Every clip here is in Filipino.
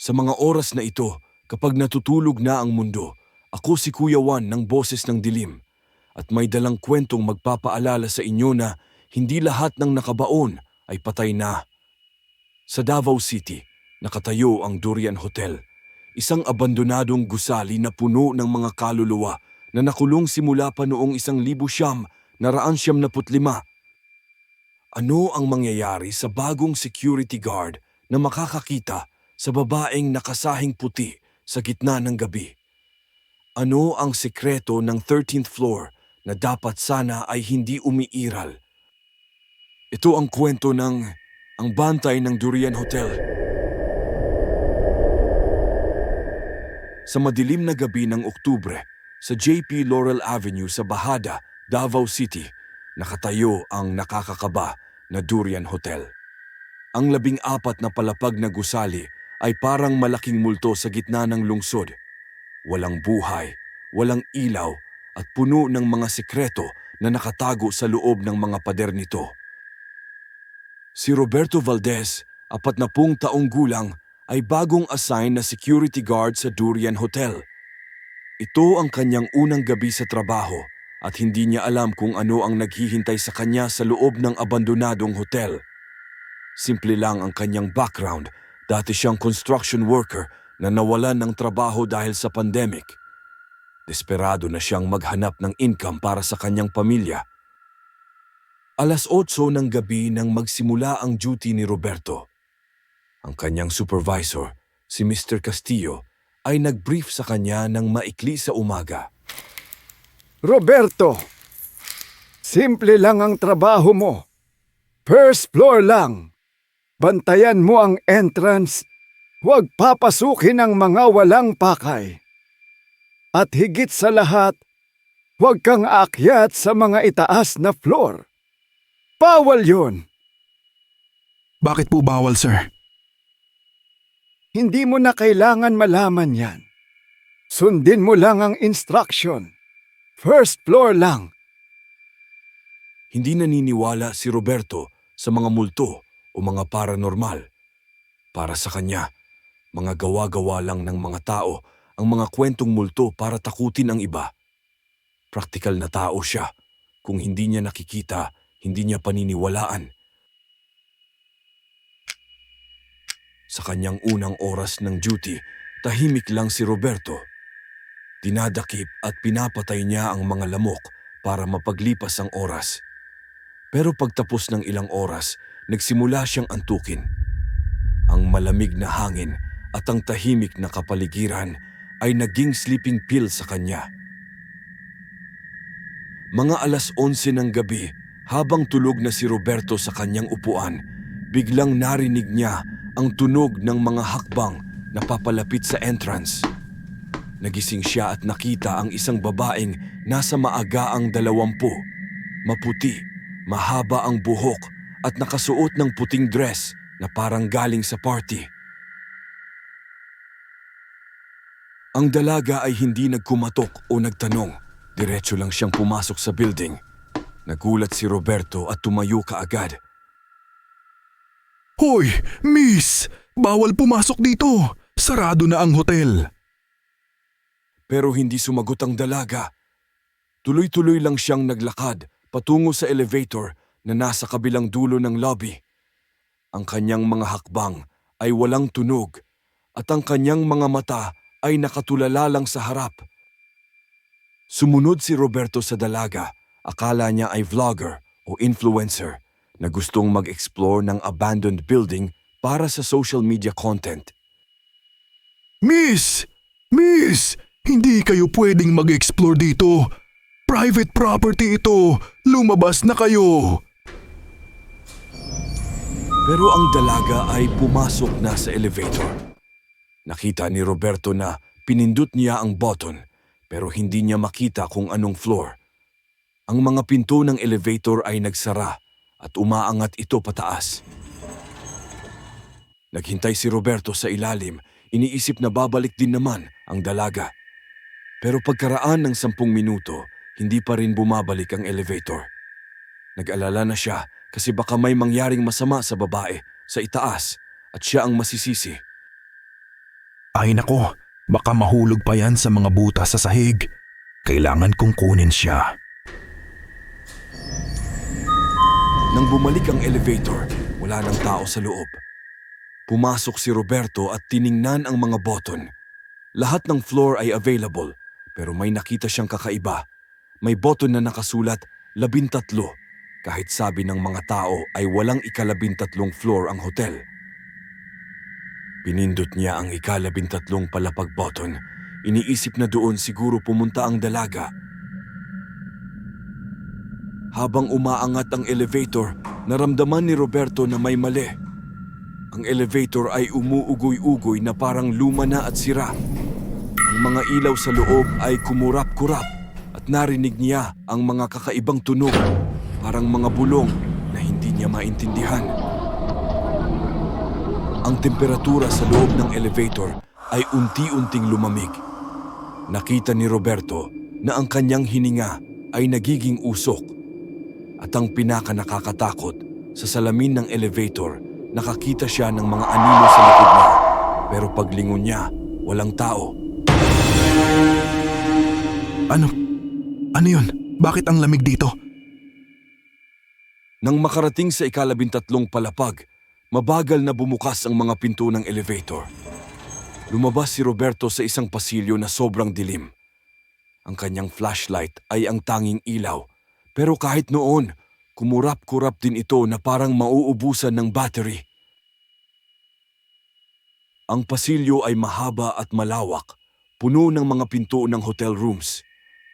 Sa mga oras na ito, kapag natutulog na ang mundo, ako si Kuya Juan ng Boses ng Dilim at may dalang kwentong magpapaalala sa inyo na hindi lahat ng nakabaon ay patay na. Sa Davao City, nakatayo ang Durian Hotel, isang abandonadong gusali na puno ng mga kaluluwa na nakulong simula pa noong isang libo siyam na raan siyam na putlima. Ano ang mangyayari sa bagong security guard na makakakita sa babaeng nakasahing puti sa gitna ng gabi? Ano ang sekreto ng 13th floor na dapat sana ay hindi umiiral? Ito ang kwento ng ang bantay ng Durian Hotel. Sa madilim na gabi ng Oktubre, sa JP Laurel Avenue sa Bahada, Davao City, nakatayo ang nakakakaba na Durian Hotel. Ang labing apat na palapag na gusali ay parang malaking multo sa gitna ng lungsod. Walang buhay, walang ilaw at puno ng mga sekreto na nakatago sa loob ng mga pader nito. Si Roberto Valdez, apat na pung taong gulang, ay bagong assign na security guard sa Durian Hotel. Ito ang kanyang unang gabi sa trabaho at hindi niya alam kung ano ang naghihintay sa kanya sa loob ng abandonadong hotel. Simple lang ang kanyang background, dati siyang construction worker na nawalan ng trabaho dahil sa pandemic. Desperado na siyang maghanap ng income para sa kanyang pamilya. Alas 8 ng gabi nang magsimula ang duty ni Roberto. Ang kanyang supervisor, si Mr. Castillo, ay nag-brief sa kanya ng maikli sa umaga. Roberto, simple lang ang trabaho mo. First floor lang. Bantayan mo ang entrance. Huwag papasukin ang mga walang pakay. At higit sa lahat, huwag kang aakyat sa mga itaas na floor. Bawal yun. Bakit po bawal, sir? Hindi mo na kailangan malaman yan. Sundin mo lang ang instruction. First floor lang. Hindi naniniwala si Roberto sa mga multo o mga paranormal. Para sa kanya, mga gawa-gawa lang ng mga tao ang mga kwentong multo para takutin ang iba. Praktikal na tao siya. Kung hindi niya nakikita, hindi niya paniniwalaan. Sa kanyang unang oras ng duty, tahimik lang si Roberto. Dinadakip at pinapatay niya ang mga lamok para mapaglipas ang oras. Pero pagtapos ng ilang oras, nagsimula siyang antukin. Ang malamig na hangin at ang tahimik na kapaligiran ay naging sleeping pill sa kanya. Mga alas 11 ng gabi, habang tulog na si Roberto sa kanyang upuan, biglang narinig niya ang tunog ng mga hakbang na papalapit sa entrance. Nagising siya at nakita ang isang babaeng nasa maagaang dalawampu. Maputi, mahaba ang buhok at nakasuot ng puting dress na parang galing sa party. Ang dalaga ay hindi nagkumatok o nagtanong. Diretso lang siyang pumasok sa building. Nagulat si Roberto at tumayo kaagad. Hoy, miss! Bawal pumasok dito! Sarado na ang hotel. Pero hindi sumagot ang dalaga. Tuloy-tuloy lang siyang naglakad patungo sa elevator na nasa kabilang dulo ng lobby. Ang kanyang mga hakbang ay walang tunog at ang kanyang mga mata ay nakatulala lang sa harap. Sumunod si Roberto sa dalaga. Akala niya ay vlogger o influencer na gustong mag-explore ng abandoned building para sa social media content. Miss! Miss! Hindi kayo pwedeng mag-explore dito. Private property ito. Lumabas na kayo. Pero ang dalaga ay pumasok na sa elevator. Nakita ni Roberto na pinindot niya ang button pero hindi niya makita kung anong floor. Ang mga pinto ng elevator ay nagsara at umaangat ito pataas. Naghintay si Roberto sa ilalim, iniisip na babalik din naman ang dalaga. Pero pagkaraan ng sampung minuto, hindi pa rin bumabalik ang elevator. Nag-alala na siya kasi baka may mangyaring masama sa babae sa itaas at siya ang masisisi. Ay nako, baka mahulog pa yan sa mga butas sa sahig. Kailangan kong kunin siya. Nang bumalik ang elevator, wala nang tao sa loob. Pumasok si Roberto at tiningnan ang mga button. Lahat ng floor ay available, pero may nakita siyang kakaiba. May button na nakasulat, labintatlo, kahit sabi ng mga tao ay walang ikalabintatlong floor ang hotel. Pinindot niya ang ikalabintatlong palapag button. Iniisip na doon siguro pumunta ang dalaga. Habang umaangat ang elevator, naramdaman ni Roberto na may mali. Ang elevator ay umuugoy-ugoy na parang luma na at sira. Ang mga ilaw sa loob ay kumurap-kurap at narinig niya ang mga kakaibang tunog, parang mga bulong na hindi niya maintindihan. Ang temperatura sa loob ng elevator ay unti-unting lumamig. Nakita ni Roberto na ang kanyang hininga ay nagiging usok. At ang pinaka nakakatakot, sa salamin ng elevator, nakakita siya ng mga anino sa likod niya. Pero paglingon niya, walang tao. Ano? Ano yun? Bakit ang lamig dito? Nang makarating sa ikalabintatlong palapag, mabagal na bumukas ang mga pinto ng elevator. Lumabas si Roberto sa isang pasilyo na sobrang dilim. Ang kanyang flashlight ay ang tanging ilaw, pero kahit noon, kumurap-kurap din ito na parang mauubusan ng battery. Ang pasilyo ay mahaba at malawak, puno ng mga pinto ng hotel rooms.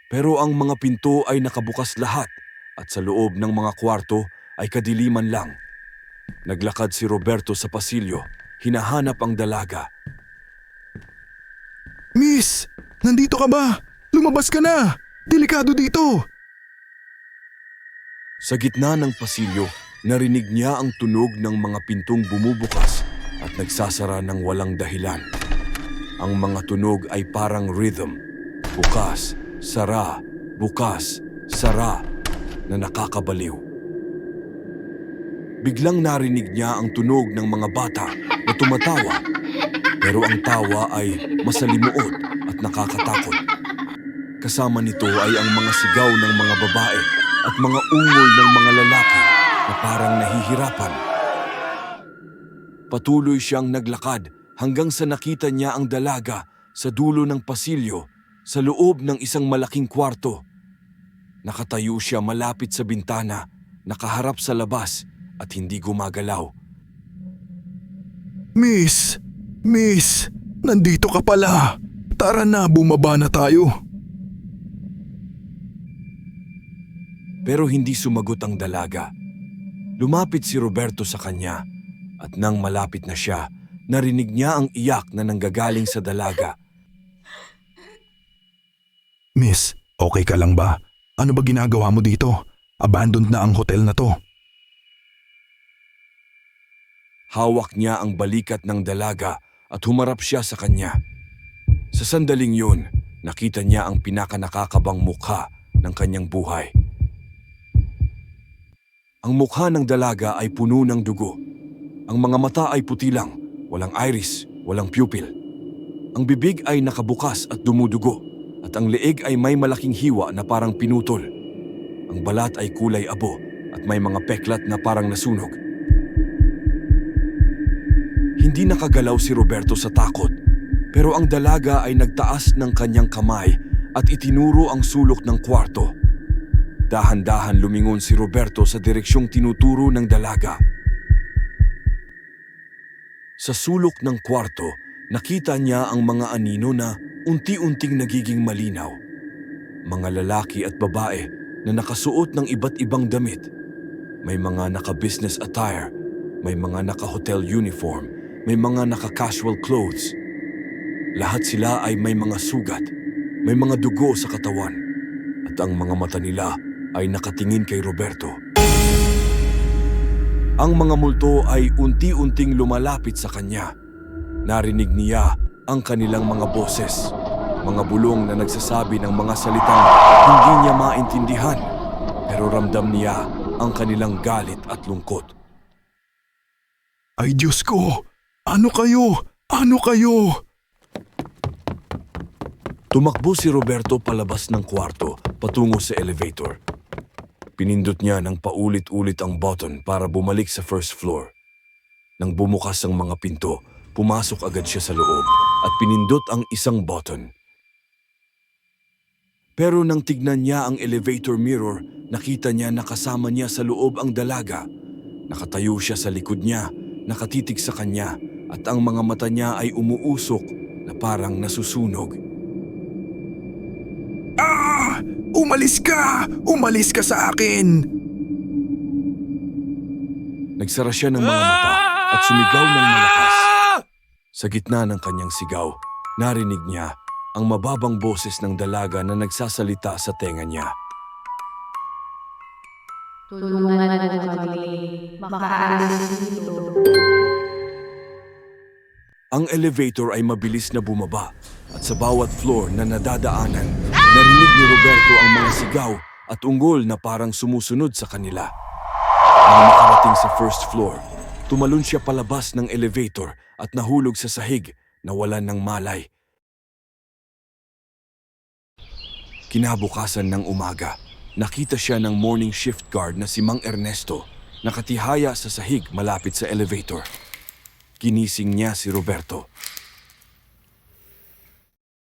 Pero ang mga pinto ay nakabukas lahat at sa loob ng mga kwarto ay kadiliman lang. Naglakad si Roberto sa pasilyo, hinahanap ang dalaga. Miss! Nandito ka ba? Lumabas ka na! Delikado dito! Sa gitna ng pasilyo, narinig niya ang tunog ng mga pintong bumubukas at nagsasara ng walang dahilan. Ang mga tunog ay parang rhythm. Bukas, sara, bukas, sara, na nakakabaliw. Biglang narinig niya ang tunog ng mga bata na tumatawa. Pero ang tawa ay masalimuot at nakakatakot. Kasama nito ay ang mga sigaw ng mga babae at mga ungol ng mga lalaki na parang nahihirapan. Patuloy siyang naglakad hanggang sa nakita niya ang dalaga sa dulo ng pasilyo sa loob ng isang malaking kwarto. Nakatayo siya malapit sa bintana, nakaharap sa labas at hindi gumagalaw. Miss! Miss! Nandito ka pala! Tara na, bumaba na tayo. Pero hindi sumagot ang dalaga. Lumapit si Roberto sa kanya at nang malapit na siya, narinig niya ang iyak na nanggagaling sa dalaga. Miss, okay ka lang ba? Ano ba ginagawa mo dito? Abandoned na ang hotel na to. Hawak niya ang balikat ng dalaga at humarap siya sa kanya. Sa sandaling yun, nakita niya ang pinakanakakabang mukha ng kanyang buhay. Ang mukha ng dalaga ay puno ng dugo. Ang mga mata ay puti lang, walang iris, walang pupil. Ang bibig ay nakabukas at dumudugo, at ang leeg ay may malaking hiwa na parang pinutol. Ang balat ay kulay abo at may mga peklat na parang nasunog. Hindi nakagalaw si Roberto sa takot, pero ang dalaga ay nagtaas ng kanyang kamay at itinuro ang sulok ng kwarto. Dahan-dahan lumingon si Roberto sa direksyong tinuturo ng dalaga. Sa sulok ng kwarto, nakita niya ang mga anino na unti-unting nagiging malinaw. Mga lalaki at babae na nakasuot ng iba't ibang damit. May mga naka-business attire, may mga naka-hotel uniform, may mga naka-casual clothes. Lahat sila ay may mga sugat, may mga dugo sa katawan, at ang mga mata nila ay nakatingin kay Roberto. Ang mga multo ay unti-unting lumalapit sa kanya. Narinig niya ang kanilang mga boses, mga bulong na nagsasabi ng mga salitang hindi niya maintindihan, pero ramdam niya ang kanilang galit at lungkot. Ay Diyos ko! Ano kayo? Ano kayo? Tumakbo si Roberto palabas ng kwarto patungo sa elevator. Pinindot niya ng paulit-ulit ang button para bumalik sa first floor. Nang bumukas ang mga pinto, pumasok agad siya sa loob at pinindot ang isang button. Pero nang tignan niya ang elevator mirror, nakita niya na niya sa loob ang dalaga. Nakatayo siya sa likod niya, nakatitig sa kanya, at ang mga mata niya ay umuusok na parang nasusunog. Ah! Umalis ka! Umalis ka sa akin! Nagsara siya ng mga mata at sumigaw ng malakas. Sa gitna ng kanyang sigaw, narinig niya ang mababang boses ng dalaga na nagsasalita sa tenga niya. Tulungan mo kami. Makaalis dito. Ang elevator ay mabilis na bumaba at sa bawat floor na nadadaanan, narinig ni Roberto ang mga sigaw at unggol na parang sumusunod sa kanila. Nang makarating sa first floor, tumalon siya palabas ng elevator at nahulog sa sahig na wala ng malay. Kinabukasan ng umaga, nakita siya ng morning shift guard na si Mang Ernesto nakatihaya sa sahig malapit sa elevator. Kinising niya si Roberto.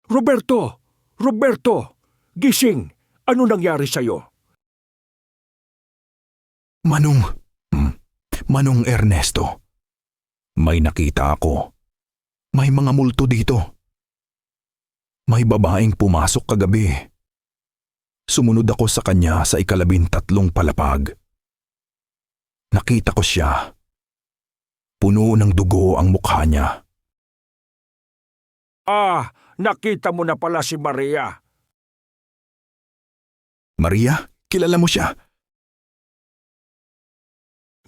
Roberto! Roberto! Gising! Ano nangyari sa'yo? Manong, hmm, Manong Ernesto. May nakita ako. May mga multo dito. May babaeng pumasok kagabi. Sumunod ako sa kanya sa ikalabing tatlong palapag. Nakita ko siya. Puno ng dugo ang mukha niya. Ah, nakita mo na pala si Maria. Maria, kilala mo siya?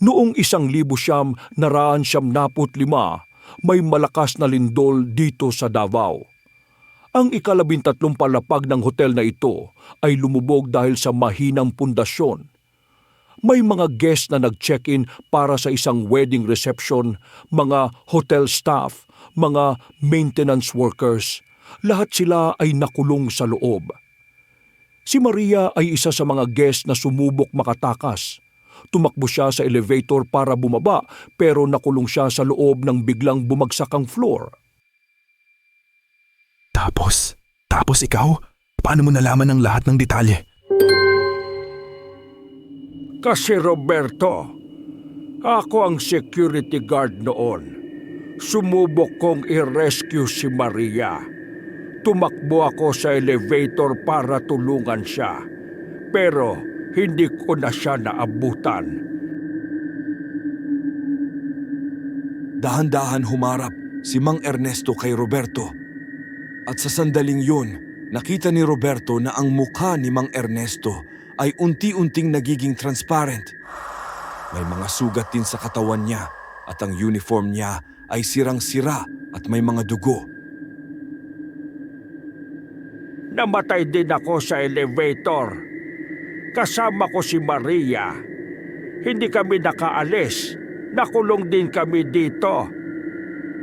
Noong isang libo siyam naraan siyam naput lima, may malakas na lindol dito sa Davao. Ang ikalabintatlong palapag ng hotel na ito ay lumubog dahil sa mahinang pundasyon. May mga guest na nag-check-in para sa isang wedding reception, mga hotel staff, mga maintenance workers. Lahat sila ay nakulong sa loob. Si Maria ay isa sa mga guest na sumubok makatakas. Tumakbo siya sa elevator para bumaba pero nakulong siya sa loob ng biglang bumagsak ang floor. Tapos, tapos ikaw? Paano mo nalaman ang lahat ng detalye? Kasi Roberto, ako ang security guard noon. Sumubok kong i-rescue si Maria. Tumakbo ako sa elevator para tulungan siya. Pero hindi ko na siya naabutan. Dahan-dahan humarap si Mang Ernesto kay Roberto. At sa sandaling yun, nakita ni Roberto na ang mukha ni Mang Ernesto ay unti-unting nagiging transparent. May mga sugat din sa katawan niya at ang uniform niya ay sirang-sira at may mga dugo. Namatay din ako sa elevator. Kasama ko si Maria. Hindi kami nakaalis. Nakulong din kami dito.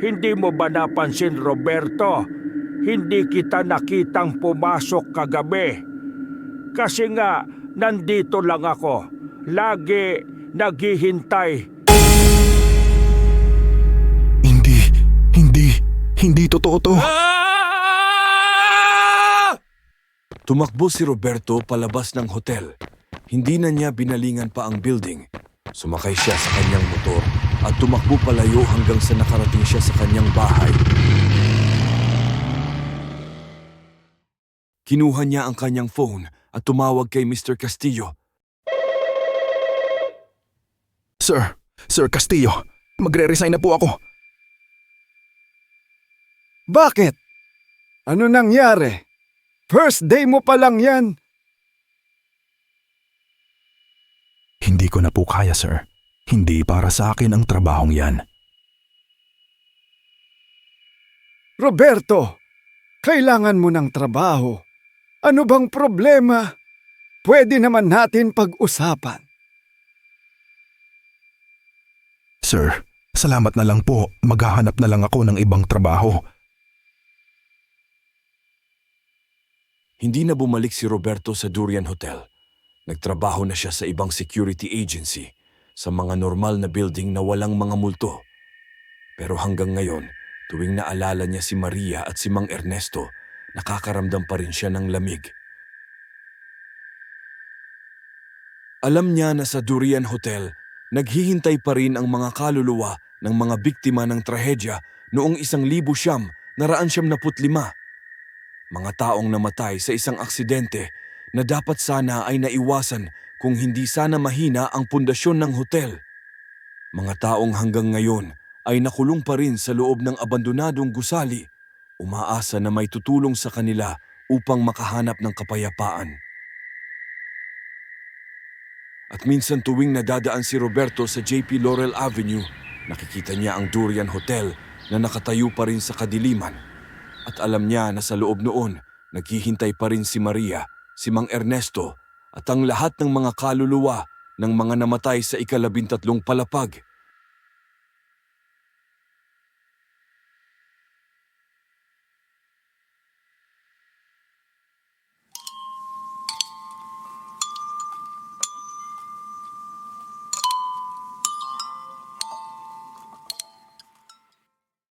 Hindi mo ba napansin, Roberto? Hindi kita nakitang pumasok kagabi. Kasi nga, nandito lang ako. Lagi naghihintay. Hindi, hindi, hindi totoo to. Tumakbo si Roberto palabas ng hotel. Hindi na niya binalingan pa ang building. Sumakay siya sa kanyang motor at tumakbo palayo hanggang sa nakarating siya sa kanyang bahay. Kinuha niya ang kanyang phone at tumawag kay Mr. Castillo. Sir, Sir Castillo, magre-resign na po ako. Bakit? Ano nangyari? First day mo pa lang yan. Hindi ko na po kaya, sir. Hindi para sa akin ang trabahong yan. Roberto, kailangan mo ng trabaho. Ano bang problema? Pwede naman natin pag-usapan. Sir, salamat na lang po. Maghahanap na lang ako ng ibang trabaho. Hindi na bumalik si Roberto sa Durian Hotel. Nagtrabaho na siya sa ibang security agency sa mga normal na building na walang mga multo. Pero hanggang ngayon, tuwing naalala niya si Maria at si Mang Ernesto, nakakaramdam pa rin siya ng lamig. Alam niya na sa Durian Hotel, naghihintay pa rin ang mga kaluluwa ng mga biktima ng trahedya noong isang libo siyam naraan siyam naput lima. Mga taong namatay sa isang aksidente na dapat sana ay naiwasan kung hindi sana mahina ang pundasyon ng hotel. Mga taong hanggang ngayon ay nakulong pa rin sa loob ng abandonadong gusali, umaasa na may tutulong sa kanila upang makahanap ng kapayapaan. At minsan tuwing nadadaan si Roberto sa JP Laurel Avenue, nakikita niya ang Durian Hotel na nakatayo pa rin sa kadiliman. At alam niya na sa loob noon, naghihintay pa rin si Maria, si Mang Ernesto, at ang lahat ng mga kaluluwa ng mga namatay sa ikalabintatlong palapag.